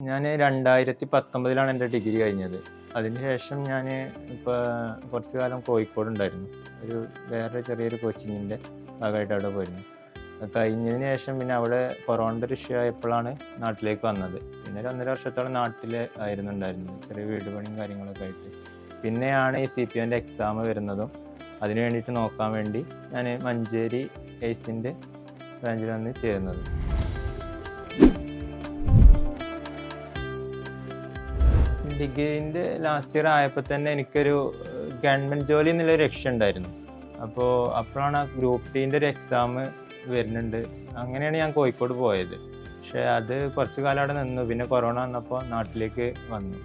ഞാൻ രണ്ടായിരത്തി പത്തൊമ്പതിലാണ് എന്റെ ഡിഗ്രി കഴിഞ്ഞത്. അതിനുശേഷം ഞാൻ ഇപ്പോൾ കുറച്ച് കാലം കോഴിക്കോട് ഉണ്ടായിരുന്നു ഒരു വേറെ ചെറിയൊരു കോച്ചിങ്ങിന്റെ ഭാഗമായിട്ട് അവിടെ പോയിരുന്നു. കഴിഞ്ഞതിന് ശേഷം പിന്നെ അവിടെ കൊറോണയുടെ ഒരു ആയപ്പോഴാണ് നാട്ടിലേക്ക് വന്നത്. പിന്നെ ഒരു ഒന്നര വർഷത്തോളം നാട്ടിൽ ആയിരുന്നു ഉണ്ടായിരുന്നത് ചെറിയ വീട് പണിയും കാര്യങ്ങളൊക്കെ ആയിട്ട്. പിന്നെയാണ് ഈ സി പി ഒന്റെ എക്സാം വരുന്നതും. അതിന് വേണ്ടിയിട്ട് നോക്കാൻ വേണ്ടി ഞാൻ മഞ്ചേരി എയ്സിന്റെ ബ്രാഞ്ചിൽ വന്ന് ചേരുന്നത് ഡിഗ്രീന്റെ ലാസ്റ്റ് ഇയർ ആയപ്പോൾ തന്നെ എനിക്കൊരു ഗവൺമെന്റ് ജോലി എന്നുള്ള ലക്ഷ്യം ഉണ്ടായിരുന്നു. അപ്പോൾ അപ്പോഴാണ് ആ ഗ്രൂപ്പ് ടീന്റെ ഒരു എക്സാം വരുന്നുണ്ട്. അങ്ങനെയാണ് ഞാൻ കോഴിക്കോട് പോയത്. പക്ഷേ അത് കുറച്ച് കാലം അവിടെ നിന്നു. പിന്നെ കൊറോണ വന്നപ്പോൾ നാട്ടിലേക്ക് വന്നു.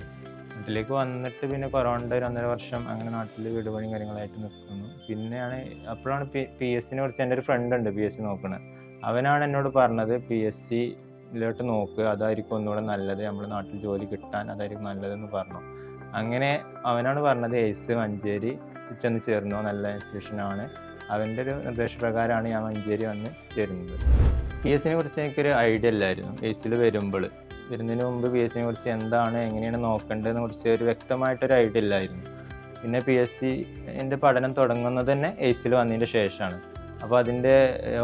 നാട്ടിലേക്ക് വന്നിട്ട് പിന്നെ കൊറോണയുടെ ഒരു ഒന്നര വർഷം അങ്ങനെ നാട്ടിൽ വീട് പണിയും കാര്യങ്ങളായിട്ട് നിൽക്കുന്നു പിന്നെയാണ് അപ്പോഴാണ് പി പി എസ് സിനെ കുറിച്ച് എന്റെ ഒരു ഫ്രണ്ട് ഉണ്ട് പി എസ് സി നോക്കുന്നത് അവനാണ് എന്നോട് പറഞ്ഞത് പി എസ് സിയിലോട്ട് നോക്കുക അതായിരിക്കും ഒന്നുകൂടെ നല്ലത്. നമ്മുടെ നാട്ടിൽ ജോലി കിട്ടാൻ അതായിരിക്കും നല്ലതെന്ന് പറഞ്ഞു. അങ്ങനെ അവനാണ് പറഞ്ഞത് എയ്സ് മഞ്ചേരി ചെന്ന് ചേർന്നു നല്ല ഇൻസ്റ്റിറ്റ്യൂഷനാണ് അവന്റെ ഒരു നിർദ്ദേശപ്രകാരമാണ് ഞാൻ മഞ്ചേരി വന്ന് ചേരുന്നത്. പി എസ് സിനെ കുറിച്ച് എനിക്കൊരു ഐഡിയ ഇല്ലായിരുന്നു. എയ്സിൽ വരുമ്പോൾ വരുന്നതിന് മുമ്പ് പി എസ് സിനെ കുറിച്ച് എന്താണ് എങ്ങനെയാണ് നോക്കേണ്ടതെന്ന് കുറിച്ച് ഒരു വ്യക്തമായിട്ടൊരു ഐഡിയ ഇല്ലായിരുന്നു. പിന്നെ പി എസ് സി എന്റെ പഠനം തുടങ്ങുന്നത് തന്നെ എയ്സിൽ വന്നതിന്റെ ശേഷമാണ്. അപ്പോൾ അതിന്റെ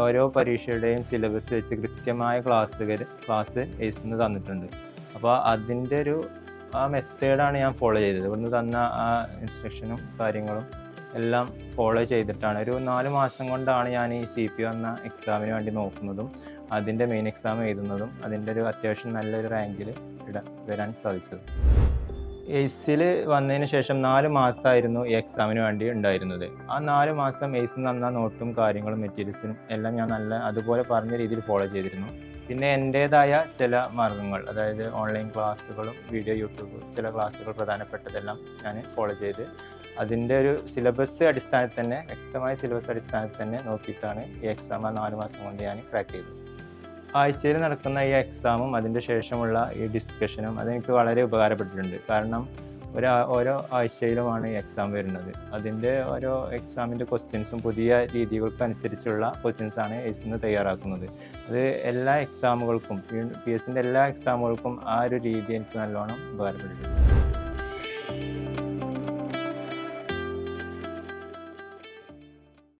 ഓരോ പരീക്ഷയുടെയും സിലബസ് വെച്ച് കൃത്യമായ ക്ലാസ്സുകൾ ക്ലാസ് എയ്സിന്ന് തന്നിട്ടുണ്ട്. അപ്പോൾ അതിന്റെ ഒരു ആ മെത്തേഡാണ് ഞാൻ ഫോളോ ചെയ്തത്. ഇവിടുന്ന് തന്ന ആ ഇൻസ്ട്രക്ഷനും കാര്യങ്ങളും എല്ലാം ഫോളോ ചെയ്തിട്ടാണ്. ഒരു നാല് മാസം കൊണ്ടാണ് ഞാൻ ഈ സി പി എന്ന എക്സാമിന് വേണ്ടി നോക്കുന്നതും അതിന്റെ മെയിൻ എക്സാം എഴുതുന്നതും അതിന്റെ ഒരു അത്യാവശ്യം നല്ലൊരു റാങ്കിൽ ഇട വരാൻ സാധിച്ചത്. എയ്സിൽ വന്നതിന് ശേഷം നാല് മാസമായിരുന്നു ഈ എക്സാമിന് വേണ്ടി ഉണ്ടായിരുന്നത്. ആ നാല് മാസം എയ്സിൽ നന്ന നോട്ടും കാര്യങ്ങളും മെറ്റീരിയൽസും എല്ലാം ഞാൻ നല്ല അതുപോലെ പറഞ്ഞ രീതിയിൽ ഫോളോ ചെയ്തിരുന്നു. പിന്നെ എന്റേതായ ചില മാർഗങ്ങൾ അതായത് ഓൺലൈൻ ക്ലാസ്സുകളും വീഡിയോ യൂട്യൂബ് ചില ക്ലാസ്സുകൾ പ്രധാനപ്പെട്ടതെല്ലാം ഞാൻ ഫോളോ ചെയ്ത് അതിന്റെ ഒരു സിലബസ് അടിസ്ഥാനത്തിൽ തന്നെ വ്യക്തമായ സിലബസ് അടിസ്ഥാനത്തിൽ തന്നെ നോക്കിയിട്ടാണ് ഈ എക്സാം ആ നാല് മാസം കൊണ്ട് ഞാൻ ക്രാക്ക് ചെയ്തത്. ആഴ്ചയിൽ നടക്കുന്ന ഈ എക്സാമും അതിന്റെ ശേഷമുള്ള ഈ ഡിസ്കഷനും അതെനിക്ക് വളരെ ഉപകാരപ്പെട്ടിട്ടുണ്ട്. കാരണം ഒരു ഓരോ ആഴ്ചയിലുമാണ് എക്സാം വരുന്നത്. അതിന്റെ ഓരോ എക്സാമിന്റെ ക്വസ്റ്റ്യൻസും പുതിയ രീതികൾക്കനുസരിച്ചുള്ള ക്വസ്റ്റ്യൻസാണ് എസ് നിന്ന് തയ്യാറാക്കുന്നത്. അത് എല്ലാ എക്സാമുകൾക്കും പി എസിന്റെ എല്ലാ എക്സാമുകൾക്കും ആ ഒരു രീതി എനിക്ക് നല്ലോണം ഉപകാരപ്പെട്ടിട്ടുണ്ട്.